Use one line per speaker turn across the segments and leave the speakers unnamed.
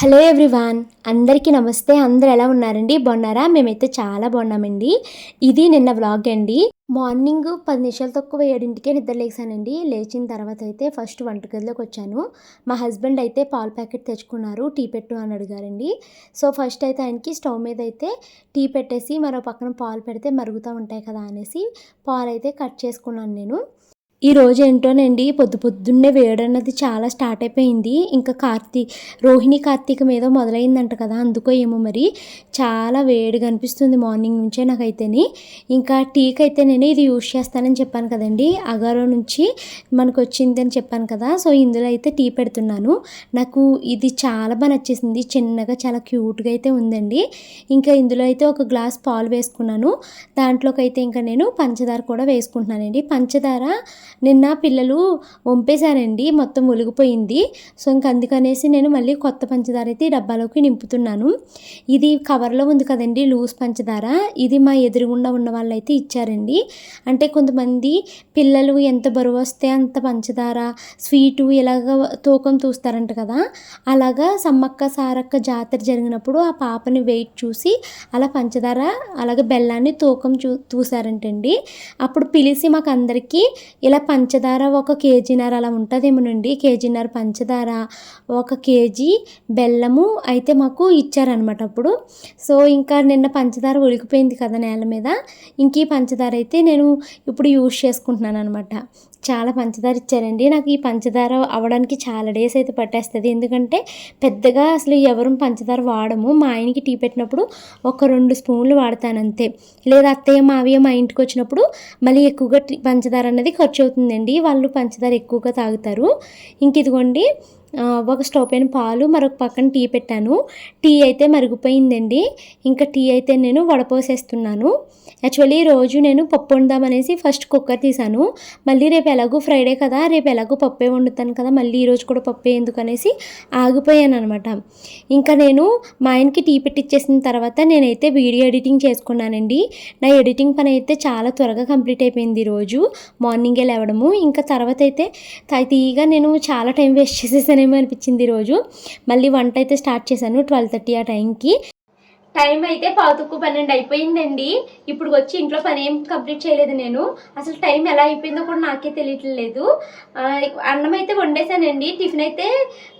Hello everyone అందరికీ నమస్తే. అందరు ఎలా ఉన్నారండి? బాగున్నారా? మేమైతే చాలా బాగున్నామండి. ఇది నిన్న వ్లాగ్ అండి. మార్నింగ్ పది నిమిషాలు తక్కువ ఏడింటికే నిద్ర లేచానండి. లేచిన తర్వాత అయితే ఫస్ట్ వంటగదిలోకి వచ్చాను. మా హస్బెండ్ అయితే పాల ప్యాకెట్ తెచ్చుకున్నారు టీ పెట్టు అని అడిగారండి. సో ఫస్ట్ అయితే ఆయనకి స్టవ్ మీద అయితే టీ పెట్టేసి మరో పక్కన పాలు పెడితే మరుగుతూ ఉంటాయి కదా అనేసి పాలు అయితే కట్ చేసుకున్నాను నేను. ఈ రోజు ఏంటోనండి పొద్దు పొద్దున్నే వేడన్నది చాలా స్టార్ట్ అయిపోయింది. ఇంకా కార్తీక్ రోహిణి కార్తీక మీద మొదలైందంట కదా అందుకో ఏమో మరి. చాలా వేడిగా అనిపిస్తుంది మార్నింగ్ నుంచే నాకైతేని. ఇంకా టీకి అయితే నేను ఇది యూజ్ చేస్తానని చెప్పాను కదండి. అగారో నుంచి మనకు వచ్చింది అని చెప్పాను కదా సో ఇందులో అయితే టీ పెడుతున్నాను. నాకు ఇది చాలా బాగా నచ్చేసింది చిన్నగా చాలా క్యూట్గా అయితే ఉందండి. ఇంకా ఇందులో అయితే ఒక గ్లాస్ పాలు వేసుకున్నాను. దాంట్లోకి అయితే ఇంకా నేను పంచదార కూడా వేసుకుంటున్నానండి. పంచదార నిన్న పిల్లలు వంపేశారండి మొత్తం ఒలిగిపోయింది. సో ఇంక అందుకనేసి నేను మళ్ళీ కొత్త పంచదార అయితే ఈ డబ్బాలోకి నింపుతున్నాను. ఇది కవర్లో ఉంది కదండి లూజ్ పంచదార. ఇది మా ఎదురుగుండా ఉన్న వాళ్ళైతే ఇచ్చారండి. అంటే కొంతమంది పిల్లలు ఎంత బరువు వస్తే అంత పంచదార స్వీటు ఇలాగ తూకం చూస్తారంట కదా. అలాగా సమ్మక్క సారక్క జాతర జరిగినప్పుడు ఆ పాపని వెయిట్ చూసి అలా పంచదార అలాగే బెల్లాన్ని తూకం చూ చూసారంటండి అప్పుడు పిలిచి మాకు అందరికీ ఇలా పంచదార ఒక కేజీన్నర అలా ఉంటుందేమోనండి కేజీన్నర పంచదార ఒక కేజీ బెల్లము అయితే మాకు ఇచ్చారనమాట అప్పుడు. సో ఇంకా నిన్న పంచదార ఒలికిపోయింది కదా నేల మీద. ఇంక ఈ పంచదార అయితే నేను ఇప్పుడు యూజ్ చేసుకుంటున్నాను అనమాట చాలా పంచదార ఇచ్చారండి. నాకు ఈ పంచదార అవ్వడానికి చాలా డేస్ అయితే పట్టేస్తుంది. ఎందుకంటే పెద్దగా అసలు ఎవరు పంచదార వాడము. మా ఆయనకి టీ పెట్టినప్పుడు ఒక రెండు స్పూన్లు వాడతానంతే. లేదా అత్తయ్య మావయ్య మా ఇంటికి వచ్చినప్పుడు మళ్ళీ ఎక్కువగా టీ- పంచదార అనేది ఖర్చు అవుతుందండి వాళ్ళు పంచదార ఎక్కువగా తాగుతారు. ఇంక ఇదిగోండి ఒక స్టవ్ పైన పాలు మరొక పక్కన టీ పెట్టాను. టీ అయితే మరిగిపోయిందండి. ఇంకా టీ అయితే నేను వడపోసేస్తున్నాను. యాక్చువల్లీ రోజు నేను పప్పు వండుదామనేసి ఫస్ట్ కుక్కర్ తీసాను. మళ్ళీ రేపు ఎలాగో ఫ్రైడే కదా రేపు ఎలాగో పప్పే వండుతాను కదా మళ్ళీ ఈరోజు కూడా పప్పే ఎందుకనేసి ఆగిపోయాను అనమాట ఇంకా నేను మా ఆయనకి టీ పెట్టిచ్చేసిన తర్వాత నేనైతే వీడియో ఎడిటింగ్ చేసుకున్నానండి. నా ఎడిటింగ్ పని అయితే చాలా త్వరగా కంప్లీట్ అయిపోయింది రోజు. మార్నింగే లేవడము. ఇంకా తర్వాత అయితే తీగా నేను చాలా టైం వేస్ట్ చేసేసాను చేసేసానేమో అనిపించింది ఈరోజు మళ్ళీ వంట అయితే స్టార్ట్ చేశాను ట్వెల్వ్ థర్టీ ఆ టైంకి. టైం అయితే పాతుకు పన్నెండు అయిపోయిందండి. ఇప్పుడు వచ్చి ఇంట్లో పని ఏం కంప్లీట్ చేయలేదు నేను. అసలు టైం ఎలా అయిపోయిందో కూడా నాకే తెలియట్లేదు. అన్నం అయితే వండేసానండి. టిఫిన్ అయితే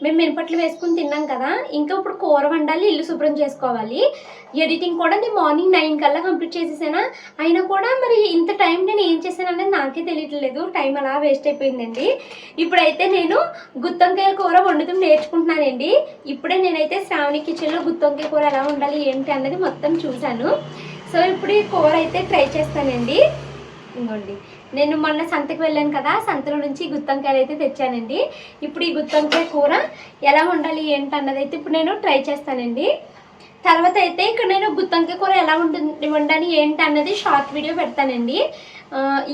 మేము మినపట్లు వేసుకుని తిన్నాం కదా. ఇంకా ఇప్పుడు కూర వండాలి ఇల్లు శుభ్రం చేసుకోవాలి. ఎడిటింగ్ కూడా నేను మార్నింగ్ నైన్ కల్లా కంప్లీట్ చేసేసానా. అయినా కూడా మరి ఇంత టైం నేను ఏం చేశాను అనేది నాకే తెలియట్లేదు. టైం అలా వేస్ట్ అయిపోయిందండి. ఇప్పుడైతే నేను గుత్తొంకాయ కూర వండుతూ నేర్చుకుంటున్నానండి. ఇప్పుడే నేనైతే శ్రావణి కిచెన్లో గుత్తొంకాయ కూర ఎలా ఉండాలి ఏంటి అన్నది మొత్తం చూశాను. సో ఇప్పుడు ఈ కూర అయితే ట్రై చేస్తానండి. ఇంకోండి నేను మొన్న సంతకు వెళ్ళాను కదా సంతలో నుంచి గుత్తంకాయలు గుత్తొంకాయలు అయితే తెచ్చానండి. ఇప్పుడు ఈ గుత్తంకాయ కూర ఎలా ఉండాలి ఏంటి అన్నది అయితే ఇప్పుడు నేను ట్రై చేస్తానండి. తర్వాత అయితే ఇక్కడ నేను గుత్తంకాయ కూర ఎలా ఉంటుంది వండాలి ఏంటి అన్నది షార్ట్ వీడియో పెడతానండి.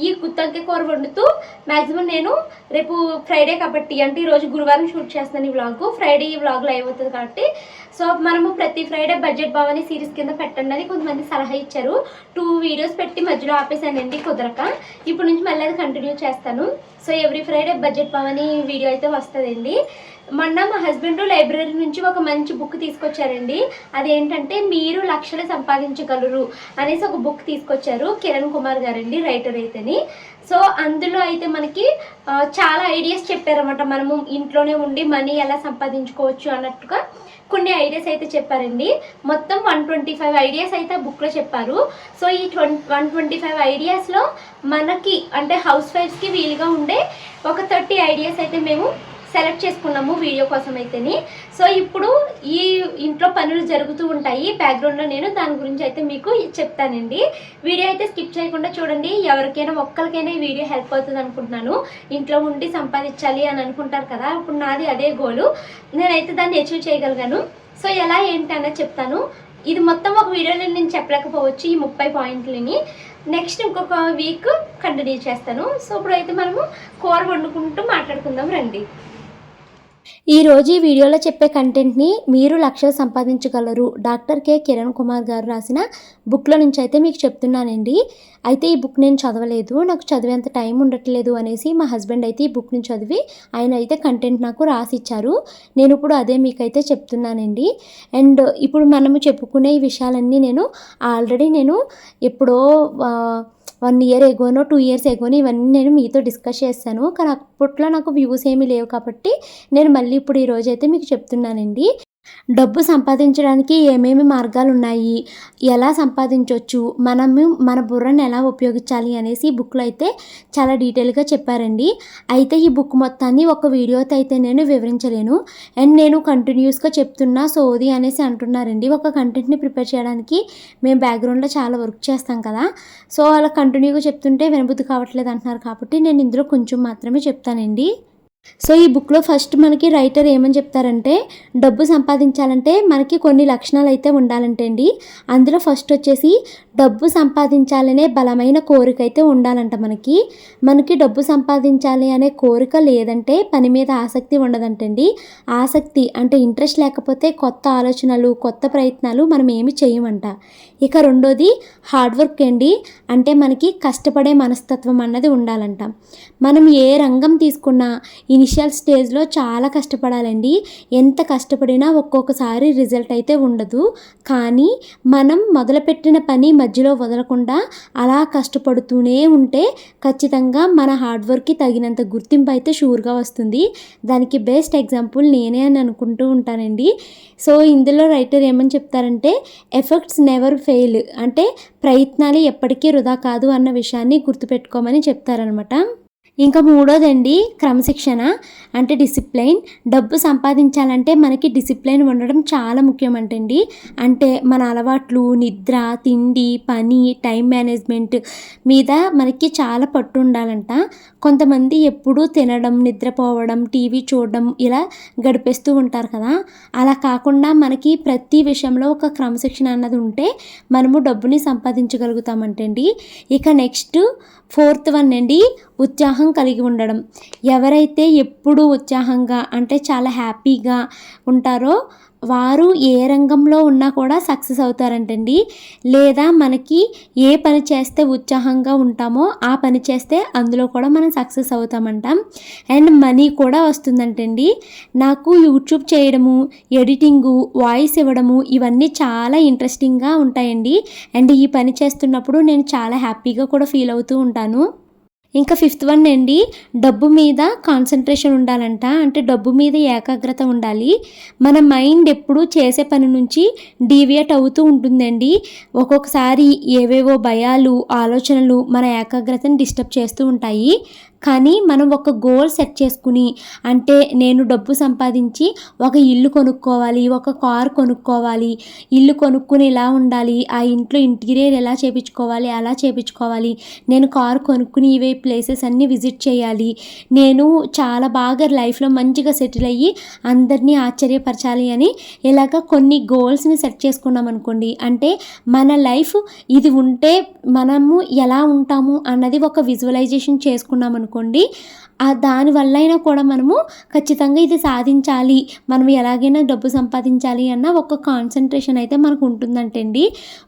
ఈ గుత్తంకాయ కూర వండుతూ మ్యాక్సిమం నేను రేపు ఫ్రైడే కాబట్టి అంటే ఈరోజు గురువారం షూట్ చేస్తాను ఈ వ్లాగ్ ఫ్రైడే ఈ వ్లాగ్ లైవ్ అవుతుంది కాబట్టి సో మనము ప్రతి ఫ్రైడే బడ్జెట్ భవని సిరీస్ కింద పెట్టండి అని కొంతమంది సలహా ఇచ్చారు. టూ వీడియోస్ పెట్టి మధ్యలో ఆపేసానండి కుదరక. ఇప్పుడు నుంచి మళ్ళీ అది కంటిన్యూ చేస్తాను. So every Friday budget Bhavani video అయితే వస్తుందండి. మొన్న మా హస్బెండ్ లైబ్రరీ నుంచి ఒక మంచి బుక్ తీసుకొచ్చారండి. అదేంటంటే మీరు లక్షలు సంపాదించగలరు అనేసి ఒక బుక్ తీసుకొచ్చారు కిరణ్ కుమార్ గారండి రైటర్ అయితేని. సో అందులో అయితే మనకి చాలా ఐడియాస్ చెప్పారన్నమాట. మనము ఇంట్లోనే ఉండి మనీ ఎలా సంపాదించుకోవచ్చు అన్నట్టుగా కొన్ని ఐడియాస్ అయితే చెప్పారండి. మొత్తం వన్ ట్వంటీ ఫైవ్ ఐడియాస్ అయితే ఆ బుక్లో చెప్పారు. సో ఈ ట్వంటీ వన్ ట్వంటీ ఫైవ్ ఐడియాస్లో మనకి అంటే హౌస్ వైఫ్స్కి వీలుగా ఉండే ఒక థర్టీ ఐడియాస్ అయితే మేము సెలెక్ట్ చేసుకున్నాము వీడియో కోసం అయితేని సో ఇప్పుడు ఈ ఇంట్లో పనులు జరుగుతూ ఉంటాయి. బ్యాక్గ్రౌండ్లో నేను దాని గురించి అయితే మీకు చెప్తానండి. వీడియో అయితే స్కిప్ చేయకుండా చూడండి. ఎవరికైనా ఒక్కరికైనా ఈ వీడియో హెల్ప్ అవుతుంది అనుకుంటున్నాను. ఇంట్లో ఉండి సంపాదించాలి అని అనుకుంటారు కదా ఇప్పుడు నాది అదే గోలు. నేనైతే దాన్ని అచీవ్ చేయగలిగాను. సో ఎలా ఏంటి అన్నది చెప్తాను. ఇది మొత్తం ఒక వీడియోలో నేను చెప్పలేకపోవచ్చు ఈ ముప్పై పాయింట్లని. నెక్స్ట్ ఇంకొక వీక్ కంటిన్యూ చేస్తాను. సో ఇప్పుడైతే మనము కూర వండుకుంటూ మాట్లాడుకుందాం రండి. ఈ రోజు ఈ వీడియోలో చెప్పే కంటెంట్ని మీరు లక్షలు సంపాదించగలరు. Doctor K. కిరణ్ కుమార్ గారు రాసిన బుక్లో నుంచి అయితే మీకు చెప్తున్నానండి. అయితే ఈ బుక్ నేను చదవలేదు నాకు చదివేంత టైం ఉండట్లేదు అనేసి మా హస్బెండ్ అయితే ఈ బుక్ని చదివి ఆయన అయితే కంటెంట్ నాకు రాసి ఇచ్చారు నేను ఇప్పుడు అదే మీకైతే చెప్తున్నానండి. అండ్ ఇప్పుడు మనము చెప్పుకునే ఈ విషయాలన్నీ నేను ఆల్రెడీ నేను ఎప్పుడో వన్ ఇయర్ ఎగోనో టూ ఇయర్స్ ఎగోనో ఇవన్నీ నేను మీతో డిస్కస్ చేస్తాను. కానీ అప్పట్లో నాకు వ్యూస్ ఏమీ లేవు కాబట్టి నేను మళ్ళీ ఇప్పుడు ఈరోజు అయితే మీకు చెప్తున్నానండి. డబ్బు సంపాదించడానికి ఏమేమి మార్గాలు ఉన్నాయి ఎలా సంపాదించవచ్చు మనము మన బుర్రను ఎలా ఉపయోగించాలి అనేసి ఈ బుక్లో అయితే చాలా డీటెయిల్గా చెప్పారండి. అయితే ఈ బుక్ మొత్తాన్ని ఒక వీడియోతో అయితే నేను వివరించలేను. అండ్ నేను కంటిన్యూస్గా చెప్తున్నా సోది అనేసి అంటున్నారండి. ఒక కంటెంట్ని ప్రిపేర్ చేయడానికి మేము బ్యాక్గ్రౌండ్లో చాలా వర్క్ చేస్తాం కదా. సో అలా కంటిన్యూగా చెప్తుంటే వినబుద్ధి కావట్లేదు అంటున్నారు కాబట్టి నేను ఇందులో కొంచెం మాత్రమే చెప్తానండి. సో ఈ బుక్లో ఫస్ట్ మనకి రైటర్ ఏమని చెప్తారంటే డబ్బు సంపాదించాలంటే మనకి కొన్ని లక్షణాలు అయితే ఉండాలంటే అండి. అందులో ఫస్ట్ వచ్చేసి డబ్బు సంపాదించాలనే బలమైన కోరిక అయితే ఉండాలంట మనకి. మనకి డబ్బు సంపాదించాలి అనే కోరిక లేదంటే పని మీద ఆసక్తి ఉండదంటండి ఆసక్తి అంటే ఇంట్రెస్ట్ లేకపోతే కొత్త ఆలోచనలు కొత్త ప్రయత్నాలు మనం ఏమి చేయమంట. ఇక రెండోది హార్డ్ వర్క్ అండి. అంటే మనకి కష్టపడే మనస్తత్వం అన్నది ఉండాలంట. మనం ఏ రంగం తీసుకున్నా ఇనిషియల్ స్టేజ్లో చాలా కష్టపడాలండి. ఎంత కష్టపడినా ఒక్కొక్కసారి రిజల్ట్ అయితే ఉండదు. కానీ మనం మొదలుపెట్టిన పని మధ్యలో వదలకుండా అలా కష్టపడుతూనే ఉంటే ఖచ్చితంగా మన హార్డ్ వర్క్కి తగినంత గుర్తింపు అయితే షూర్గా వస్తుంది. దానికి బెస్ట్ ఎగ్జాంపుల్ నేనే అని అనుకుంటూ ఉంటానండి. సో ఇందులో రైటర్ ఏమని చెప్తారంటే ఎఫెక్ట్స్ నెవర్ ఫెయిల్ అంటే ప్రయత్నాలు ఎప్పటికీ వృధా కాదు అన్న విషయాన్ని గుర్తుపెట్టుకోమని చెప్తారనమాట. ఇంకా మూడోదండి క్రమశిక్షణ అంటే డిసిప్లైన్. డబ్బు సంపాదించాలంటే మనకి డిసిప్లైన్ ఉండడం చాలా ముఖ్యమంటండి. అంటే మన అలవాట్లు నిద్ర తిండి పని టైం మేనేజ్మెంట్ మీద మనకి చాలా పట్టు ఉండాలంట కొంతమంది ఎప్పుడూ తినడం నిద్రపోవడం టీవీ చూడడం ఇలా గడిపేస్తూ ఉంటారు కదా. అలా కాకుండా మనకి ప్రతి విషయంలో ఒక క్రమశిక్షణ అన్నది ఉంటే మనము డబ్బుని సంపాదించగలుగుతామంటండి. ఇక నెక్స్ట్ ఫోర్త్ వన్ అండి ఉత్సాహం కలిగి ఉండడం. ఎవరైతే ఎప్పుడూ ఉత్సాహంగా అంటే చాలా హ్యాపీగా ఉంటారో వారు ఏ రంగంలో ఉన్నా కూడా సక్సెస్ అవుతారంటండి. లేదా మనకి ఏ పని చేస్తే ఉత్సాహంగా ఉంటామో ఆ పని చేస్తే అందులో కూడా మనం సక్సెస్ అవుతామంటాం. అండ్ మనీ కూడా వస్తుందంటండి. నాకు యూట్యూబ్ చేయడము ఎడిటింగు వాయిస్ ఇవ్వడము ఇవన్నీ చాలా ఇంట్రెస్టింగ్గా ఉంటాయండి. అండ్ ఈ పని చేస్తున్నప్పుడు నేను చాలా హ్యాపీగా కూడా ఫీల్ అవుతూ ఉంటాను. ఇంకా ఫిఫ్త్ వన్ అండి డబ్బు మీద కాన్సన్ట్రేషన్ ఉండాలంట. అంటే డబ్బు మీద ఏకాగ్రత ఉండాలి. మన మైండ్ ఎప్పుడు చేసే పని నుంచి డీవియేట్ అవుతూ ఉంటుందండి. ఒక్కొక్కసారి ఏవేవో భయాలు ఆలోచనలు మన ఏకాగ్రతను డిస్టర్బ్ చేస్తూ ఉంటాయి. కానీ మనం ఒక గోల్ సెట్ చేసుకుని అంటే నేను డబ్బు సంపాదించి ఒక ఇల్లు కొనుక్కోవాలి ఒక కార్ కొనుక్కోవాలి ఇల్లు కొనుక్కుని ఇలా ఉండాలి ఆ ఇంట్లో ఇంటీరియర్ ఎలా చేపించుకోవాలి అలా చేపించుకోవాలి నేను కార్ కొనుక్కుని ఇవే ప్లేసెస్ అన్నీ విజిట్ చేయాలి నేను చాలా బాగా లైఫ్లో మంచిగా సెటిల్ అయ్యి అందరినీ ఆశ్చర్యపరచాలి అని ఇలాగ కొన్ని గోల్స్ని సెట్ చేసుకున్నాం అనుకోండి. అంటే మన లైఫ్ ఇది ఉంటే మనము ఎలా ఉంటాము అన్నది ఒక విజువలైజేషన్ చేసుకున్నాం అనుకోండి. అనుకోండి దానివల్ల అయినా కూడా మనము ఖచ్చితంగా ఇది సాధించాలి. మనం ఎలాగైనా డబ్బు సంపాదించాలి అన్న ఒక కాన్సన్ట్రేషన్ అయితే మనకు ఉంటుందంటండి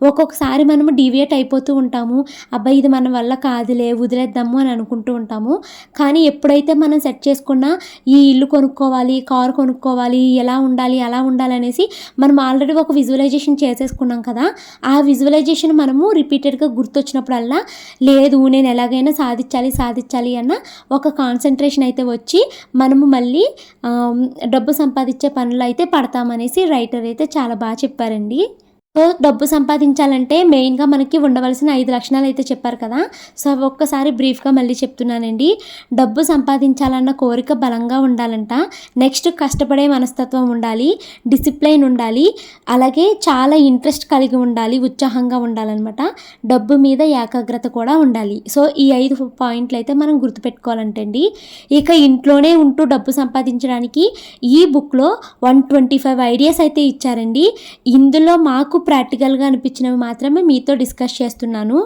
ఒక్కొక్కసారి మనము డివియేట్ అయిపోతూ ఉంటాము. అబ్బాయి ఇది మన వల్ల కాదులే వదిలేద్దాము అని అనుకుంటూ ఉంటాము. కానీ ఎప్పుడైతే మనం సెట్ చేసుకున్న ఈ ఇల్లు కొనుక్కోవాలి కారు కొనుక్కోవాలి ఎలా ఉండాలి అలా ఉండాలి అనేసి మనం ఆల్రెడీ ఒక విజువలైజేషన్ చేసేసుకున్నాం కదా ఆ విజువలైజేషన్ మనము రిపీటెడ్గా గుర్తొచ్చినప్పుడల్లా లేదు నేను ఎలాగైనా సాధించాలి సాధించాలి అన్న ఒక కాన్ కాన్సన్ట్రేషన్ అయితే వచ్చి మనము మళ్ళీ డబ్బు సంపాదించే పనులు అయితే పడతామనేసి రైటర్ అయితే చాలా బాగా చెప్పారండి. సో డబ్బు సంపాదించాలంటే మెయిన్గా మనకి ఉండవలసిన ఐదు లక్షణాలు అయితే చెప్పారు కదా. సో ఒక్కసారి బ్రీఫ్గా మళ్ళీ చెప్తున్నానండి. డబ్బు సంపాదించాలన్న కోరిక బలంగా ఉండాలంట. నెక్స్ట్ కష్టపడే మనస్తత్వం ఉండాలి. డిసిప్లైన్ ఉండాలి. అలాగే చాలా ఇంట్రెస్ట్ కలిగి ఉండాలి. ఉత్సాహంగా ఉండాలన్నమాట. డబ్బు మీద ఏకాగ్రత కూడా ఉండాలి. సో ఈ ఐదు పాయింట్లు అయితే మనం గుర్తుపెట్టుకోవాలంటండి. ఇక ఇంట్లోనే ఉంటూ డబ్బు సంపాదించడానికి ఈ బుక్లో వన్ ట్వంటీ ఫైవ్ ఐడియాస్ అయితే ఇచ్చారండి. ఇందులో మాకు ప్రాక్టికల్గా అనిపించినవి మాత్రమే మీతో డిస్కస్ చేస్తున్నాను.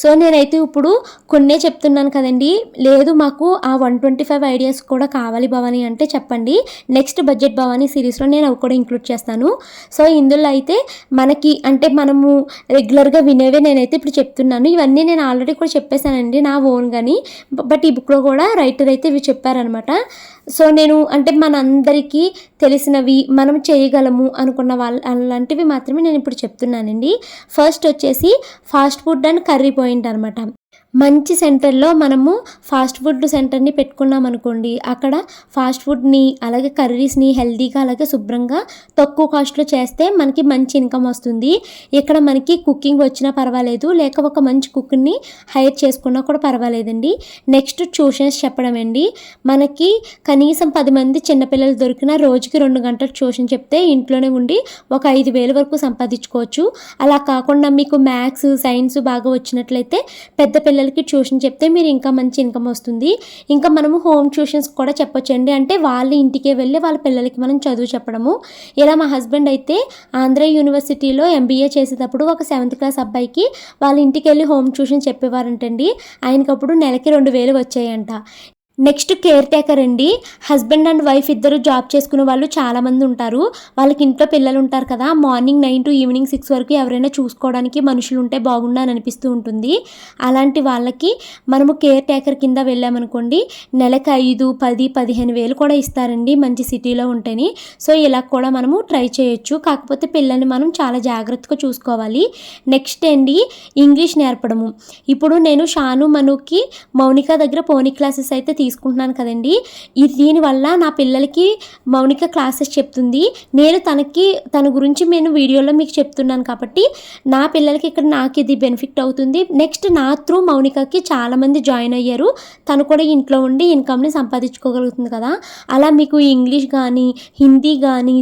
సో నేనైతే ఇప్పుడు కొన్నే చెప్తున్నాను కదండి. లేదు మాకు ఆ వన్ ట్వంటీ ఫైవ్ ఐడియాస్ కూడా కావాలి భవానీ అంటే చెప్పండి. నెక్స్ట్ బడ్జెట్ భవానీ సిరీస్లో నేను అవి కూడా ఇంక్లూడ్ చేస్తాను. సో ఇందులో అయితే మనకి అంటే మనము రెగ్యులర్గా వినేవే నేనైతే ఇప్పుడు చెప్తున్నాను. ఇవన్నీ నేను ఆల్రెడీ కూడా చెప్పేశానండి నా ఓన్ కానీ బట్ ఈ బుక్లో కూడా రైటర్ అయితే ఇవి చెప్పారనమాట. సో నేను అంటే మనందరికీ తెలిసినవి మనం చేయగలము అనుకున్న వాళ్ళ అలాంటివి మాత్రమే నేను ఇప్పుడు చెప్తున్నానండి. ఫస్ట్ వచ్చేసి fast food and curry point అనమాట. మంచి సెంటర్లో మనము ఫాస్ట్ ఫుడ్ సెంటర్ని పెట్టుకున్నాం అనుకోండి. అక్కడ ఫాస్ట్ ఫుడ్ని అలాగే కర్రీస్ని హెల్తీగా అలాగే శుభ్రంగా తక్కువ కాస్ట్లో చేస్తే మనకి మంచి ఇన్కమ్ వస్తుంది. ఇక్కడ మనకి కుకింగ్ వచ్చినా పర్వాలేదు లేక ఒక మంచి కుక్ని హైర్ చేసుకున్నా కూడా పర్వాలేదండి. నెక్స్ట్ ట్యూషన్స్ చెప్పడం అండి. మనకి కనీసం పది మంది చిన్నపిల్లలు దొరికిన రోజుకి రెండు గంటలు ట్యూషన్ చెప్తే ఇంట్లోనే ఉండి ఒక ఐదు వేల వరకు సంపాదించుకోవచ్చు. అలా కాకుండా మీకు మ్యాథ్స్ సైన్స్ బాగా వచ్చినట్లయితే పెద్ద పిల్లలు పిల్లలకి ట్యూషన్ చెప్తే మీరు ఇంకా మంచి ఇన్కమ్ వస్తుంది. ఇంకా మనము హోమ్ ట్యూషన్స్ కూడా చెప్పొచ్చండి. అంటే వాళ్ళ ఇంటికే వెళ్ళి వాళ్ళ పిల్లలకి మనం చదువు చెప్పడము. ఇలా మా హస్బెండ్ అయితే ఆంధ్ర యూనివర్సిటీలో ఎంబీఏ చేసేటప్పుడు ఒక సెవెంత్ క్లాస్ అబ్బాయికి వాళ్ళ ఇంటికి వెళ్ళి హోమ్ ట్యూషన్ చెప్పేవారంటండి. ఆయనకప్పుడు నెలకి రెండు వేలు వచ్చాయంట. నెక్స్ట్ కేర్ టేకర్ అండి. హస్బెండ్ అండ్ వైఫ్ ఇద్దరు జాబ్ చేసుకునే వాళ్ళు చాలామంది ఉంటారు. వాళ్ళకి ఇంట్లో పిల్లలు ఉంటారు కదా morning nine to evening six వరకు ఎవరైనా చూసుకోవడానికి మనుషులు ఉంటే బాగుండని అనిపిస్తూ ఉంటుంది. అలాంటి వాళ్ళకి మనము కేర్ టేకర్ కింద వెళ్ళామనుకోండి నెలకు ఐదు పది పదిహేను వేలు కూడా ఇస్తారండి మంచి సిటీలో ఉంటేని. సో ఇలా కూడా మనము ట్రై చేయొచ్చు. కాకపోతే పిల్లల్ని మనం చాలా జాగ్రత్తగా చూసుకోవాలి. నెక్స్ట్ అండి ఇంగ్లీష్ నేర్పడము. ఇప్పుడు నేను షాను మనుకి మౌనిక దగ్గర పోనీ క్లాసెస్ అయితే తీసుకుంటున్నాను కదండి. ఇది దీనివల్ల నా పిల్లలకి మౌనిక క్లాసెస్ చెప్తుంది. నేను తనకి తన గురించి నేను వీడియోలో మీకు చెప్తున్నాను కాబట్టి నా పిల్లలకి ఇక్కడ నాకు ఇది బెనిఫిట్ అవుతుంది. నెక్స్ట్ నా త్రూ మౌనికకి చాలామంది జాయిన్ అయ్యారు. తను కూడా ఇంట్లో ఉండి ఇన్కమ్ని సంపాదించుకోగలుగుతుంది కదా. అలా మీకు ఇంగ్లీష్ కానీ హిందీ కానీ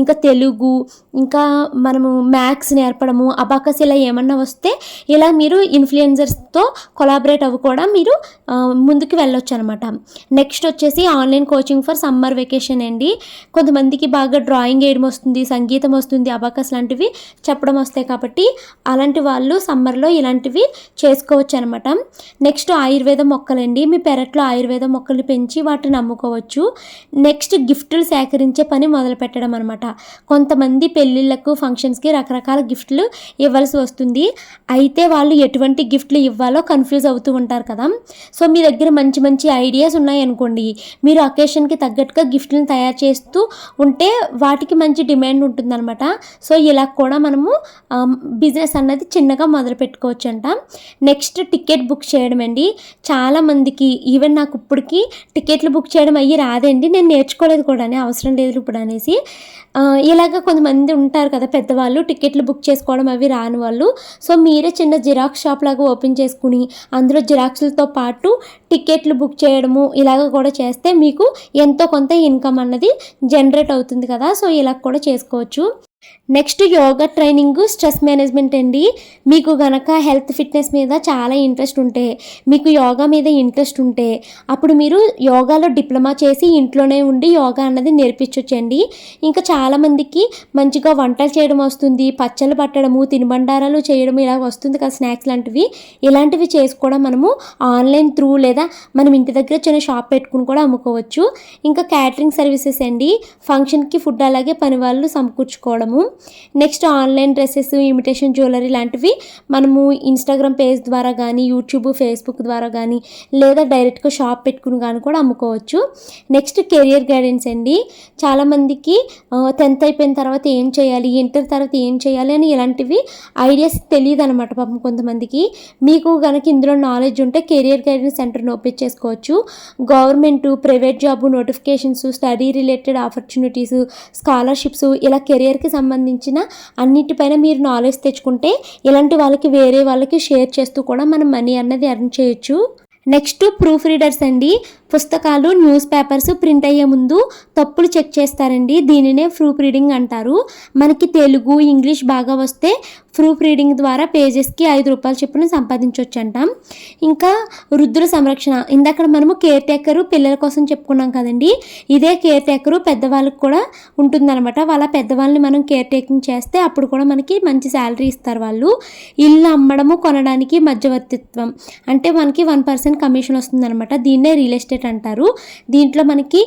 ఇంకా తెలుగు ఇంకా మనము మ్యాథ్స్ నేర్పడము అబాకస్ ఇలా ఏమన్నా వస్తే ఇలా మీరు ఇన్ఫ్లుయెన్సర్స్తో కొలాబరేట్ అవ్వ కూడా మీరు ముందుకు వెళ్ళొచ్చు అనమాట నెక్స్ట్ వచ్చేసి online coaching for summer vacation అండి. కొంతమందికి బాగా డ్రాయింగ్ వేయడం వస్తుంది సంగీతం వస్తుంది అబాకస్ లాంటివి చెప్పడం వస్తాయి కాబట్టి అలాంటి వాళ్ళు సమ్మర్లో ఇలాంటివి చేసుకోవచ్చు అనమాట నెక్స్ట్ ఆయుర్వేద మొక్కలండి. మీ పెరట్లో ఆయుర్వేద మొక్కలు పెంచి వాటిని అమ్ముకోవచ్చు నెక్స్ట్ గిఫ్ట్లు సేకరించే పని మొదలు పెట్టడం అనమాట. కొంతమంది పెళ్ళిళ్ళకు ఫంక్షన్స్కి రకరకాల గిఫ్ట్లు ఇవ్వాల్సి వస్తుంది. అయితే వాళ్ళు ఎటువంటి గిఫ్ట్లు ఇవ్వాలో కన్ఫ్యూజ్ అవుతూ ఉంటారు కదా. సో మీ దగ్గర మంచి మంచి ఐడియా ఐడియాస్ ఉన్నాయనుకోండి మీరు అకేషన్కి తగ్గట్టుగా గిఫ్ట్లను తయారు చేస్తూ ఉంటే వాటికి మంచి డిమాండ్ ఉంటుందన్నమాట. సో ఇలా కూడా మనము బిజినెస్ అన్నది చిన్నగా మొదలు పెట్టుకోవచ్చు అంట నెక్స్ట్ టికెట్ బుక్ చేయడం అండి. చాలామందికి ఈవెన్ నాకు ఇప్పటికి టికెట్లు బుక్ చేయడం అయ్యి రాదండి. నేను నేర్చుకోలేదు కూడా అవసరం లేదు ఇప్పుడు అనేసి. ఇలాగ కొంతమంది ఉంటారు కదా పెద్దవాళ్ళు టికెట్లు బుక్ చేసుకోవడం అవి రాని వాళ్ళు. సో మీరే చిన్న జిరాక్స్ షాప్ లాగా ఓపెన్ చేసుకుని అందులో జిరాక్స్లతో పాటు టికెట్లు బుక్ చేయడం చేయడము ఇలాగ కూడా చేస్తే మీకు ఎంతో కొంత ఇన్కమ్ అన్నది జనరేట్ అవుతుంది కదా. సో ఇలా కూడా చేసుకోవచ్చు. Next yoga training stress management అండి. మీకు గనక హెల్త్ ఫిట్నెస్ మీద చాలా ఇంట్రెస్ట్ ఉంటే మీకు యోగా మీద ఇంట్రెస్ట్ ఉంటే అప్పుడు మీరు యోగాలో డిప్లొమా చేసి ఇంట్లోనే ఉండి యోగా అన్నది నేర్పించవచ్చండి ఇంకా చాలామందికి మంచిగా వంటలు చేయడం వస్తుంది పచ్చళ్ళు పట్టడము తినుబండారాలు చేయడం ఇలా వస్తుంది కదా స్నాక్స్ లాంటివి. ఇలాంటివి చేసుకోవడం మనము ఆన్లైన్ త్రూ లేదా మనం ఇంటి దగ్గర చిన్న షాప్ పెట్టుకుని కూడా అమ్ముకోవచ్చు. ఇంకా క్యాటరింగ్ సర్వీసెస్ అండి. ఫంక్షన్కి ఫుడ్ అలాగే పని వాళ్ళు సమకూర్చుకోవడము. Next online dresses imitation jewellery లాంటివి మనము ఇన్స్టాగ్రామ్ పేజ్ ద్వారా కానీ యూట్యూబ్ ఫేస్బుక్ ద్వారా కానీ లేదా డైరెక్ట్గా షాప్ పెట్టుకుని కానీ కూడా అమ్ముకోవచ్చు. నెక్స్ట్ కెరియర్ గైడెన్స్ అండి. చాలామందికి టెన్త్ అయిపోయిన తర్వాత ఏం చేయాలి ఇంటర్ తర్వాత ఏం చేయాలి అని ఇలాంటివి ఐడియాస్ తెలియదు అనమాట పాపం కొంతమందికి. మీకు కనుక ఇందులో నాలెడ్జ్ ఉంటే కెరియర్ గైడెన్స్ సెంటర్ని ఓపెన్ చేసుకోవచ్చు. Government private job notifications study related opportunities scholarships ఇలా కెరియర్కి సంబంధించిన అన్నిటిపైన మీరు నాలెడ్జ్ తెచ్చుకుంటే ఇలాంటి వాళ్ళకి వేరే వాళ్ళకి షేర్ చేస్తూ కూడా మనం మనీ అన్నది ఎర్న్ చేయొచ్చు. నెక్స్ట్ ప్రూఫ్ రీడర్స్ అండి. పుస్తకాలు న్యూస్ పేపర్స్ ప్రింట్ అయ్యే ముందు తప్పులు చెక్ చేస్తారండి. దీనినే ప్రూఫ్ రీడింగ్ అంటారు. మనకి తెలుగు ఇంగ్లీష్ బాగా వస్తే ప్రూఫ్ రీడింగ్ ద్వారా పేజెస్కి ఐదు రూపాయల చొప్పున సంపాదించవచ్చు అంట ఇంకా వృద్ధుల సంరక్షణ. ఇందాక మనము కేర్ టేకరు పిల్లల కోసం చెప్పుకున్నాం కదండి. ఇదే కేర్ టేకరు పెద్దవాళ్ళకి కూడా ఉంటుందన్నమాట. వాళ్ళ పెద్దవాళ్ళని మనం కేర్ టేకింగ్ చేస్తే అప్పుడు కూడా మనకి మంచి శాలరీ ఇస్తారు వాళ్ళు. ఇల్లు అమ్మడము కొనడానికి మధ్యవర్తిత్వం. అంటే మనకి వన్ పర్సెంట్ కమిషన్ వస్తుందన్నమాట. దీన్నే రియల్ ఎస్టేట్ అంటారు. దీంట్లో మనకి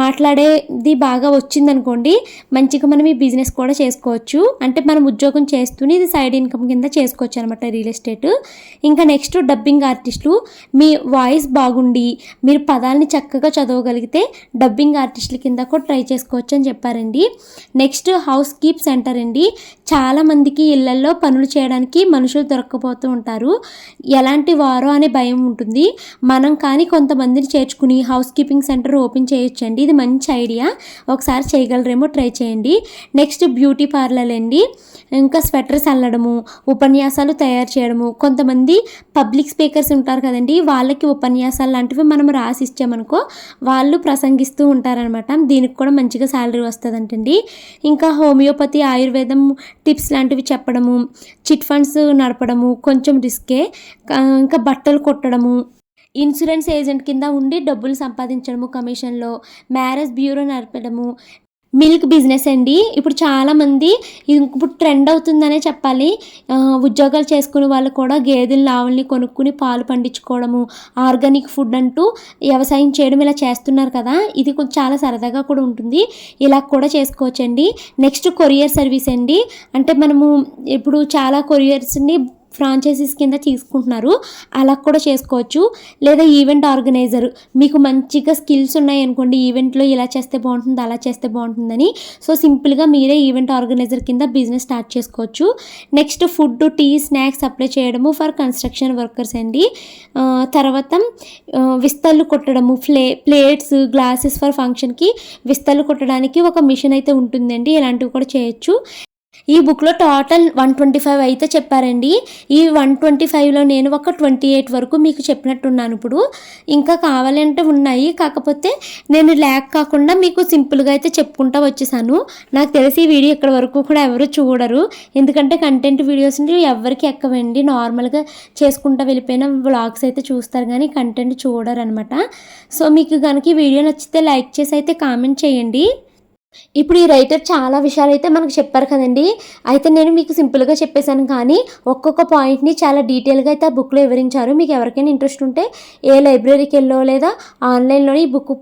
మాట్లాడేది బాగా వచ్చిందనుకోండి మంచిగా మనం ఈ బిజినెస్ కూడా చేసుకోవచ్చు. అంటే మనం ఉద్యోగం చేస్తూనే ఇది సైడ్ ఇన్కమ్ కింద చేసుకోవచ్చు అనమాట రియల్ ఎస్టేట్. ఇంకా నెక్స్ట్ డబ్బింగ్ ఆర్టిస్టులు మీ వాయిస్ బాగుండి మీరు పదాలని చక్కగా చదవగలిగితే డబ్బింగ్ ఆర్టిస్టుల కింద కూడా ట్రై చేసుకోవచ్చు అని చెప్పారండి. నెక్స్ట్ హౌస్ కీప్ సెంటర్ అండి. చాలామందికి ఇళ్ళలో పనులు చేయడానికి మనుషులు దొరకకపోతూ ఉంటారు. ఎలాంటి వారో అనే భయం ఉంటుంది. మనం కానీ కొంతమందిని చేర్చుకుని హౌస్ కీపింగ్ సెంటర్ ఓపెన్ చేయొచ్చండి. ఇది మంచి ఐడియా. ఒకసారి చేయగలరేమో ట్రై చేయండి. నెక్స్ట్ బ్యూటీ పార్లర్ అండి. ఇంకా స్వెటర్స్ అల్లడము ఉపన్యాసాలు తయారు చేయడము. కొంతమంది పబ్లిక్ స్పీకర్స్ ఉంటారు కదండి వాళ్ళకి ఉపన్యాసాలు లాంటివి మనం రాసి ఇచ్చామనుకో వాళ్ళు ప్రసంగిస్తూ ఉంటారనమాట. దీనికి కూడా మంచిగా శాలరీ వస్తుందంటండి. ఇంకా హోమియోపతి ఆయుర్వేదం టిప్స్ లాంటివి చెప్పడము చిట్ ఫండ్స్ నడపడము కొంచెం రిస్కే. ఇంకా బట్టలు కొట్టడము ఇన్సూరెన్స్ ఏజెంట్ కింద ఉండి డబ్బులు సంపాదించడము కమిషన్లో మ్యారేజ్ బ్యూరో నడపడము మిల్క్ బిజినెస్ అండి. ఇప్పుడు చాలామంది ఇప్పుడు ట్రెండ్ అవుతుందనే చెప్పాలి. ఉద్యోగాలు చేసుకునే వాళ్ళు కూడా గేదెలు ఆవుల్ని కొనుక్కుని పాలు పండించుకోవడము ఆర్గానిక్ ఫుడ్ అంటూ వ్యవసాయం చేయడం ఇలా చేస్తున్నారు కదా. ఇది కొంచెం చాలా సరదాగా కూడా ఉంటుంది. ఇలా కూడా చేసుకోవచ్చండి. నెక్స్ట్ కొరియర్ సర్వీస్ అండి. అంటే మనము ఇప్పుడు చాలా కొరియర్స్ని ఫ్రాంచైజీస్ కింద తీసుకుంటున్నారు. అలా కూడా చేసుకోవచ్చు. లేదా ఈవెంట్ ఆర్గనైజర్ మీకు మంచిగా స్కిల్స్ ఉన్నాయి అనుకోండి ఈవెంట్లో ఇలా చేస్తే బాగుంటుంది అలా చేస్తే బాగుంటుందని. సో సింపుల్గా మీరే ఈవెంట్ ఆర్గనైజర్ కింద బిజినెస్ స్టార్ట్ చేసుకోవచ్చు. Next food tea snacks supply చేయడము ఫర్ కన్స్ట్రక్షన్ వర్కర్స్ అండి. తర్వాత ఆ, విస్తళ్ళు కొట్టడము ఫ్లే ప్లేట్స్ గ్లాసెస్ ఫర్ ఫంక్షన్కి విస్తళ్ళు కొట్టడానికి ఒక మిషన్ అయితే ఉంటుందండి. ఇలాంటివి కూడా చేయొచ్చు. ఈ బుక్లో టోటల్ వన్ ట్వంటీ ఫైవ్ అయితే చెప్పారండి. ఈ వన్ ట్వంటీ ఫైవ్లో నేను ఒక ట్వంటీ ఎయిట్ వరకు మీకు చెప్పినట్టున్నాను ఇప్పుడు. ఇంకా కావాలంటే ఉన్నాయి. కాకపోతే నేను ల్యాక్ కాకుండా మీకు సింపుల్గా అయితే చెప్పుకుంటా వచ్చేసాను. నాకు తెలిసి ఈ వీడియో ఇక్కడ వరకు కూడా ఎవరు చూడరు. ఎందుకంటే కంటెంట్ వీడియోస్ ఎవరికి ఎక్కవండి. నార్మల్గా చేసుకుంటా వెళ్ళిపోయిన వ్లాగ్స్ అయితే చూస్తారు కానీ కంటెంట్ చూడరు అనమాట సో మీకు కనుక ఈ వీడియో నచ్చితే లైక్ చేసి అయితే కామెంట్ చేయండి. ఇప్పుడు ఈ రైటర్ చాలా విషయాలు అయితే మనకు చెప్పారు కదండి. అయితే నేను మీకు సింపుల్గా చెప్పేశాను కానీ ఒక్కొక్క పాయింట్ని చాలా డీటెయిల్గా అయితే ఆ బుక్లో వివరించారు. మీకు ఎవరికైనా ఇంట్రెస్ట్ ఉంటే ఏ లైబ్రరీకి వెళ్ళో లేదా ఆన్లైన్లో ఈ బుక్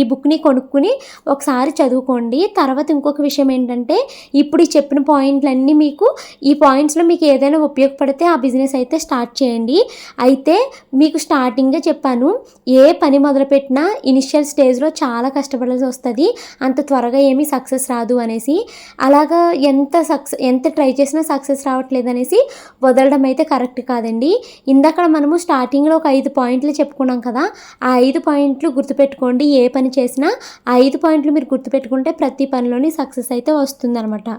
ఈ బుక్ని కొనుక్కుని ఒకసారి చదువుకోండి. తర్వాత ఇంకొక విషయం ఏంటంటే ఇప్పుడు ఈ చెప్పిన పాయింట్లన్నీ మీకు ఈ పాయింట్స్లో మీకు ఏదైనా ఉపయోగపడితే ఆ బిజినెస్ అయితే స్టార్ట్ చేయండి. అయితే మీకు స్టార్టింగ్గా చెప్పాను ఏ పని మొదలుపెట్టినా ఇనిషియల్ స్టేజ్లో చాలా కష్టపడాల్సి వస్తుంది. అంత త్వరగా ఏమి సక్సెస్ రాదు అనేసి అలాగా ఎంత సక్సెస్ ఎంత ట్రై చేసినా సక్సెస్ రావట్లేదు అనేసి వదలడం అయితే కరెక్ట్ కాదండి. ఇందాక మనము స్టార్టింగ్లో ఒక ఐదు పాయింట్లు చెప్పుకున్నాం కదా ఆ ఐదు పాయింట్లు గుర్తుపెట్టుకోండి. ఏ పని చేసినా ఆ ఐదు పాయింట్లు మీరు గుర్తుపెట్టుకుంటే ప్రతి పనిలోని సక్సెస్ అయితే వస్తుందన్నమాట.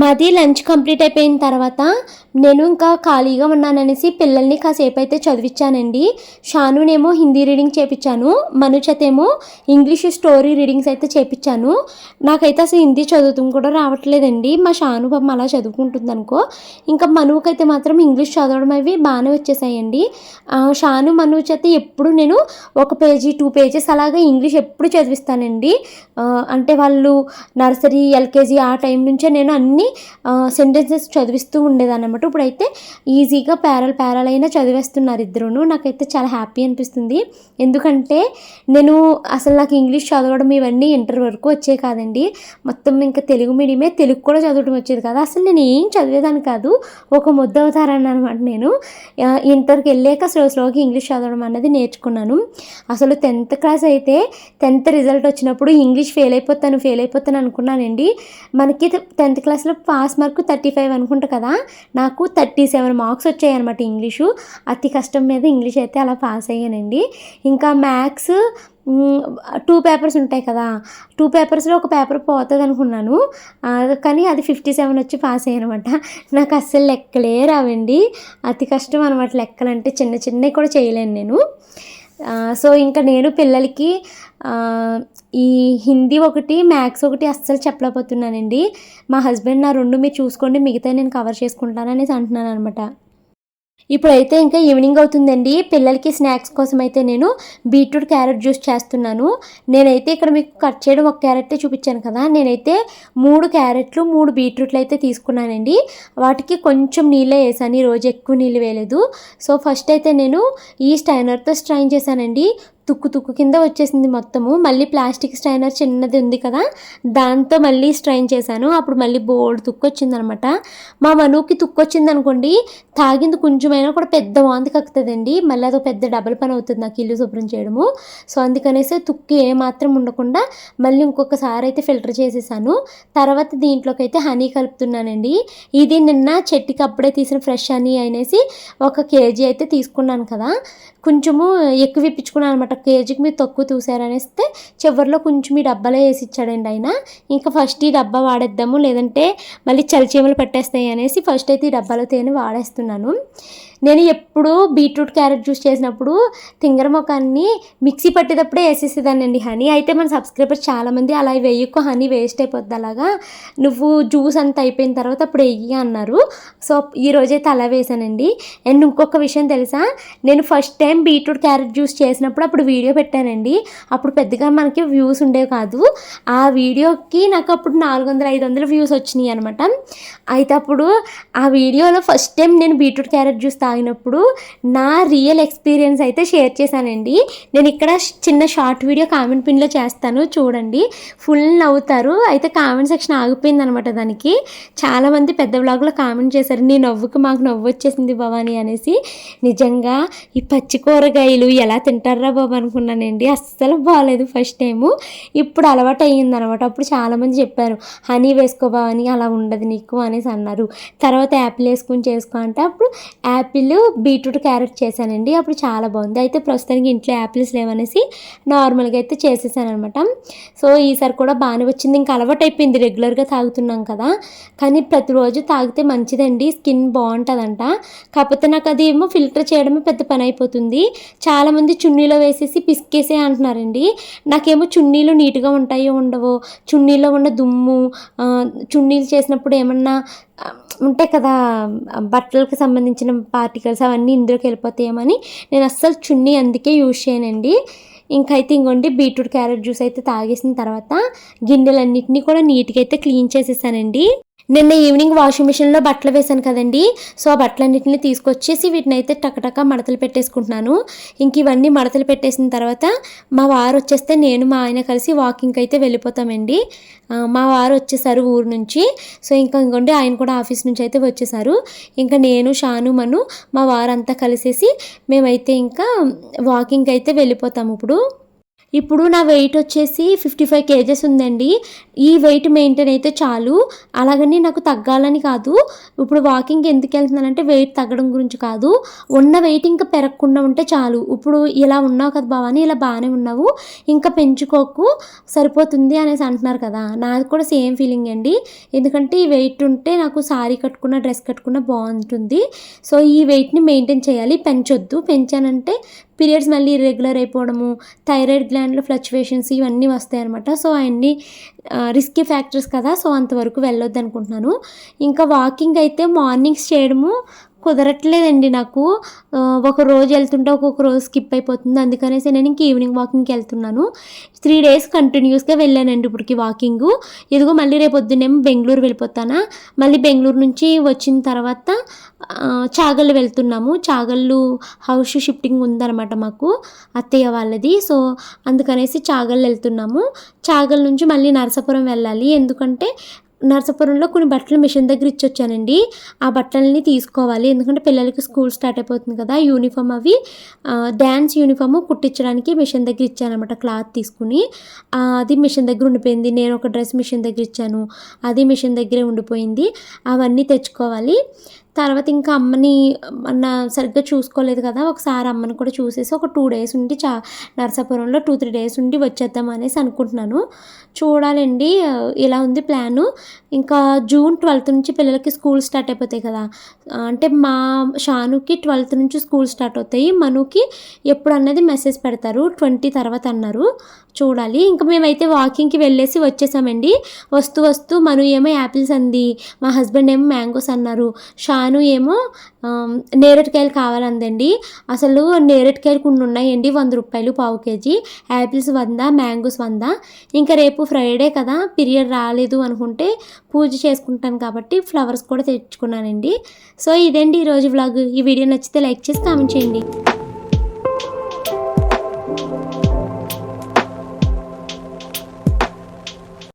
మాది లంచ్ కంప్లీట్ అయిపోయిన తర్వాత నేను ఇంకా ఖాళీగా ఉన్నాననేసి పిల్లల్ని కాసేపు అయితే చదివించానండి షానునేమో హిందీ రీడింగ్ చేపించాను మనుచతేమో ఇంగ్లీష్ స్టోరీ రీడింగ్స్ అయితే చేపించాను నాకైతే అసలు హిందీ చదువుతాం కూడా రావట్లేదండి. మా షాను పాపం అలా చదువుకుంటుంది అనుకో ఇంకా మనువుకైతే మాత్రం ఇంగ్లీష్ చదవడం అవి బాగానే వచ్చేసాయండి. షాను మనువు చేత ఎప్పుడు నేను ఒక పేజీ టూ పేజెస్ అలాగా ఇంగ్లీష్ ఎప్పుడు చదివిస్తానండి. అంటే వాళ్ళు నర్సరీ ఎల్కేజీ ఆ టైం నుంచే నేను అన్ని సెంటెన్సెస్ చదివిస్తూ ఉండేదన్నమాట ఇప్పుడైతే ఈజీగా ప్యారల్ ప్యారల్ అయినా చదివేస్తున్నారు ఇద్దరును. నాకైతే చాలా హ్యాపీ అనిపిస్తుంది. ఎందుకంటే నేను అసలు నాకు ఇంగ్లీష్ చదవడం ఇవన్నీ ఇంటర్ వరకు వచ్చే కాదండి. మొత్తం ఇంకా తెలుగు మీడియమే తెలుగు కూడా చదవడం వచ్చేది కాదు. అసలు నేను ఏం చదివేదాన్ని కాదు. ఒక ముద్ద అవుతారని అనమాట నేను. ఇంటర్కి వెళ్ళాక స్లో స్లోగా ఇంగ్లీష్ చదవడం అనేది నేర్చుకున్నాను. అసలు టెన్త్ క్లాస్ అయితే టెన్త్ రిజల్ట్ వచ్చినప్పుడు ఇంగ్లీష్ ఫెయిల్ అయిపోతాను ఫెయిల్ అయిపోతాను అనుకున్నానండి. మనకి టెన్త్ క్లాస్లో పాస్ మార్కు థర్టీ ఫైవ్ అనుకుంటా కదా నాకు థర్టీ సెవెన్ మార్క్స్ వచ్చాయన్నమాట ఇంగ్లీషు. అతి కష్టం మీద ఇంగ్లీష్ అయితే అలా పాస్ అయ్యానండి. ఇంకా మ్యాథ్స్ టూ పేపర్స్ ఉంటాయి కదా టూ పేపర్స్లో ఒక పేపర్ పోతుంది అనుకున్నాను. కానీ అది ఫిఫ్టీ సెవెన్ వచ్చి పాస్ అయ్యాను అనమాట నాకు అస్సలు లెక్కలే రావండి. అతి కష్టం అనమాట లెక్కలు అంటే చిన్న చిన్నవి కూడా చేయలేను నేను. సో ఇంకా నేను పిల్లలకి ఈ హిందీ ఒకటి మ్యాథ్స్ ఒకటి అస్సలు చెప్పలేకపోతున్నానండి. మా హస్బెండ్ నా రెండు మీరు చూసుకోండి మిగతా నేను కవర్ చేసుకుంటాను అనేసి అంటున్నాను అనమాట ఇప్పుడైతే ఇంకా ఈవినింగ్ అవుతుందండి. పిల్లలకి స్నాక్స్ కోసం అయితే నేను బీట్రూట్ క్యారెట్ జ్యూస్ చేస్తున్నాను. నేనైతే ఇక్కడ మీకు కట్ చేయడం ఒక క్యారెట్ చూపించాను కదా. నేనైతే మూడు క్యారెట్లు మూడు బీట్రూట్లు అయితే తీసుకున్నానండి. వాటికి కొంచెం నీళ్ళే వేసాను. ఈరోజు ఎక్కువ నీళ్ళు వేయలేదు. సో ఫస్ట్ అయితే నేను ఈ స్టైనర్తో స్ట్రైన్ చేశానండి. తుక్కు తుక్కు కింద వచ్చేసింది మొత్తము. మళ్ళీ ప్లాస్టిక్ స్ట్రైనర్ చిన్నది ఉంది కదా దాంతో మళ్ళీ స్ట్రైన్ చేశాను. అప్పుడు మళ్ళీ బోల్డ్ తుక్కు వచ్చిందనమాట. మా మనూకి తుక్కు వచ్చింది అనుకోండి తాగింది కొంచెమైనా కూడా పెద్ద వాంతి కక్కుతుందండి. మళ్ళీ అదొక పెద్ద డబల్ పని అవుతుంది నాకు ఇల్లు శుభ్రం చేయడము. సో అందుకనేసి తుక్కు ఏమాత్రం ఉండకుండా మళ్ళీ ఇంకొకసారి అయితే ఫిల్టర్ చేసేసాను. తర్వాత దీంట్లోకి అయితే హనీ కలుపుతున్నానండి. ఇది నిన్న చెట్టుకి అప్పుడే తీసిన ఫ్రెష్ హనీ అనేసి ఒక కేజీ అయితే తీసుకున్నాను కదా. కొంచెము ఎక్కువ ఇప్పించుకున్నాను అనమాట. కేజీకి మీరు తక్కువ చూసారనేస్తే చివరిలో కొంచెం ఈ డబ్బాలో వేసి ఇచ్చాడండి ఆయన. ఇంకా ఫస్ట్ ఈ డబ్బా వాడేద్దాము లేదంటే మళ్ళీ చలిచీమలు పట్టేస్తాయి అనేసి ఫస్ట్ అయితే ఈ డబ్బాలో తేనె వాడేస్తున్నాను. నేను ఎప్పుడు బీట్రూట్ క్యారెట్ జ్యూస్ చేసినప్పుడు తింగర మొఖాన్ని మిక్సీ పట్టేటప్పుడే వేసేసేదానండి హనీ. అయితే మన సబ్స్క్రైబర్స్ చాలామంది అలా వేయకు హనీ వేస్ట్ అయిపోద్ది అలాగా. నువ్వు జ్యూస్ అంతా అయిపోయిన తర్వాత అప్పుడు వెయ్యి అన్నారు. సో ఈ రోజైతే అలా వేసానండి. అండ్ ఇంకొక విషయం తెలుసా? నేను first time beetroot carrot juice చేసినప్పుడు అప్పుడు వీడియో పెట్టానండి. అప్పుడు పెద్దగా మనకి వ్యూస్ ఉండేవి కాదు. ఆ వీడియోకి నాకు అప్పుడు నాలుగు వందల ఐదు వందల వ్యూస్ వచ్చినాయి అనమాట అయితే అప్పుడు ఆ వీడియోలో ఫస్ట్ టైం నేను బీట్రూట్ క్యారెట్ జ్యూస్ తాగినప్పుడు నా రియల్ ఎక్స్పీరియన్స్ అయితే షేర్ చేశానండి. నేను ఇక్కడ చిన్న షార్ట్ వీడియో కామెంట్ పిన్లో చేస్తాను చూడండి. ఫుల్ నవ్వుతారు. అయితే కామెంట్ సెక్షన్ ఆగిపోయింది అనమాట దానికి చాలామంది పెద్ద బ్లాగ్లో కామెంట్ చేశారు నీ నవ్వుకి మాకు నవ్వు వచ్చేసింది భవాని అనేసి. నిజంగా ఈ పచ్చి కూరగాయలు ఎలా తింటారా బాబు అనుకున్నానండి. అస్సలు బాగాలేదు ఫస్ట్ టైము ఇప్పుడు అలవాటు అయ్యింది అనమాట అప్పుడు చాలామంది చెప్పారు హనీ వేసుకో అలా ఉండదు నీకు అనేసి అన్నారు. తర్వాత యాపిల్ వేసుకుని చేసుకో అంటే అప్పుడు యాపిల్ బీట్రూట్ క్యారెట్ చేశానండి. అప్పుడు చాలా బాగుంది. అయితే ప్రస్తుతానికి ఇంట్లో యాపిల్స్ లేవనేసి నార్మల్గా అయితే చేసేసాను అనమాట సో ఈసారి కూడా బాగానే వచ్చింది. ఇంకా అలవాటు అయిపోయింది. రెగ్యులర్గా తాగుతున్నాం కదా. కానీ ప్రతిరోజు తాగితే మంచిదండి. స్కిన్ బాగుంటుందంట. కాకపోతే నాకు అది ఏమో ఫిల్టర్ చేయడమే పెద్ద పని అయిపోతుంది. చాలామంది చున్నీలో వేసేసి పిసికేసే అంటున్నారండి. నాకేమో చున్నీలు నీట్గా ఉంటాయో ఉండవో చున్నీలో ఉన్న దుమ్ము చున్నీలు చేసినప్పుడు ఏమన్నా ఉంటాయి కదా బట్టలకు సంబంధించిన పార్టికల్స్ అవన్నీ ఇందులోకి వెళ్ళిపోతాయేమని నేను అస్సలు చున్నీ అందుకే యూజ్ చేయనండి. ఇంకైతే ఇంకోండి బీట్రూట్ క్యారెట్ జ్యూస్ అయితే తాగేసిన తర్వాత గిన్నెలన్నింటినీ కూడా నీట్గా అయితే క్లీన్ చేసేసానండి. నిన్న ఈవినింగ్ వాషింగ్ మిషన్లో బట్టలు వేశాను కదండి. సో ఆ బట్టలన్నింటినీ తీసుకొచ్చేసి వీటిని అయితే టకటక మడతలు పెట్టేసుకుంటున్నాను. ఇంక ఇవన్నీ మడతలు పెట్టేసిన తర్వాత మా వారు వచ్చేస్తే నేను మా ఆయన కలిసి వాకింగ్కి అయితే వెళ్ళిపోతామండి. మా వారు వచ్చేసారు ఊరు నుంచి. సో ఇంకా ఇంకోండి ఆయన కూడా ఆఫీస్ నుంచి అయితే వచ్చేసారు. ఇంకా నేను షాను మను మా వారంతా కలిసేసి మేమైతే ఇంకా వాకింగ్కి అయితే వెళ్ళిపోతాము ఇప్పుడు. ఇప్పుడు నా వెయిట్ వచ్చేసి ఫిఫ్టీ ఫైవ్ కేజెస్ ఉందండి. ఈ వెయిట్ మెయింటైన్ అయితే చాలు. అలాగని నాకు తగ్గాలని కాదు. ఇప్పుడు వాకింగ్ ఎందుకు వెళ్తున్నానంటే వెయిట్ తగ్గడం గురించి కాదు. ఉన్న వెయిట్ ఇంకా పెరగకుండా ఉంటే చాలు. ఇప్పుడు ఇలా ఉన్నావు కదా భవాని ఇలా బాగానే ఉన్నావు. ఇంకా పెంచుకోకు. సరిపోతుంది అనేసి అంటున్నారు కదా. నాది కూడా సేమ్ ఫీలింగ్ అండి. ఎందుకంటే ఈ వెయిట్ ఉంటే నాకు సారీ కట్టుకున్న డ్రెస్ కట్టుకున్న బాగుంటుంది. సో ఈ వెయిట్ని మెయింటైన్ చేయాలి. పెంచొద్దు. పెంచానంటే పీరియడ్స్ మళ్ళీ ఇర్రెగ్యులర్ అయిపోవడము థైరాయిడ్ గ్లాండ్లో ఫ్లక్చువేషన్స్ ఇవన్నీ వస్తాయి అనమాట సో అవన్నీ రిస్కీ ఫ్యాక్టర్స్ కదా సో అంతవరకు వెళ్ళొద్దు అనుకుంటున్నాను. ఇంకా వాకింగ్ అయితే మార్నింగ్స్ చేయడము కుదరట్లేదండి నాకు. ఒక రోజు వెళ్తుంటే ఒక్కొక్క రోజు స్కిప్ అయిపోతుంది. అందుకనేసి నేను ఇంక ఈవినింగ్ వాకింగ్కి వెళ్తున్నాను. త్రీ డేస్ కంటిన్యూస్గా వెళ్ళానండి ఇప్పటికి వాకింగ్ ఇదిగో మళ్ళీ రేపు పొద్దున్నేమో బెంగళూరు వెళ్ళిపోతానా. మళ్ళీ బెంగళూరు నుంచి వచ్చిన తర్వాత చాగళ్ళు వెళ్తున్నాము. చాగళ్ళు హౌస్ షిఫ్టింగ్ ఉందన్నమాట మాకు అత్తయ్య వాళ్ళది. సో అందుకనేసి చాగళ్ళు వెళ్తున్నాము. చాగల్ నుంచి మళ్ళీ నరసాపురం వెళ్ళాలి. ఎందుకంటే నరసాపురంలో కొన్ని బట్టలు మిషన్ దగ్గర ఇచ్చొచ్చానండి. ఆ బట్టలని తీసుకోవాలి. ఎందుకంటే పిల్లలకి స్కూల్ స్టార్ట్ అయిపోతుంది కదా యూనిఫామ్ అవి. డ్యాన్స్ యూనిఫామ్ కుట్టించడానికి మిషన్ దగ్గర ఇచ్చానమాట క్లాత్ తీసుకుని. అది మిషన్ దగ్గర ఉండిపోయింది. నేను ఒక డ్రెస్ మిషన్ దగ్గర ఇచ్చాను. అది మిషన్ దగ్గరే ఉండిపోయింది. అవన్నీ తెచ్చుకోవాలి. తర్వాత ఇంకా అమ్మని మన సరిగ్గా చూసుకోలేదు కదా ఒకసారి అమ్మని కూడా చూసేసి ఒక టూ డేస్ ఉండి చా నరసాపురంలో టూ త్రీ డేస్ ఉండి వచ్చేద్దాం అనేసి అనుకుంటున్నాను. చూడాలండి ఇలా ఉంది ప్లాను ఇంకా జూన్ ట్వెల్త్ నుంచి పిల్లలకి స్కూల్ స్టార్ట్ అయిపోతాయి కదా అంటే మా షానుకి ట్వెల్త్ నుంచి స్కూల్ స్టార్ట్ అవుతాయి. మనుకి ఎప్పుడు అన్నది మెసేజ్ పెడతారు ట్వంటీ తర్వాత అన్నారు. చూడాలి. ఇంకా మేమైతే వాకింగ్కి వెళ్ళేసి వచ్చేసామండి. వస్తూ వస్తూ మను ఏమో యాపిల్స్ అంది మా హస్బెండ్ ఏమో మ్యాంగోస్ అన్నారు షాను ఏమో నేరేటికాయలు కావాలందండి. అసలు నేరేటికాయలు కొన్ని ఉన్నాయండి వంద రూపాయలు పావు కేజీ. యాపిల్స్ వంద మ్యాంగోస్ వంద. ఇంకా రేపు ఫ్రైడే కదా పీరియడ్ రాలేదు అనుకుంటే పూజ చేసుకుంటాను కాబట్టి ఫ్లవర్స్ కూడా తెచ్చుకున్నానండి. సో ఇదండి ఈరోజు వ్లాగ్ ఈ వీడియో నచ్చితే లైక్ చేసి కామెంట్ చేయండి.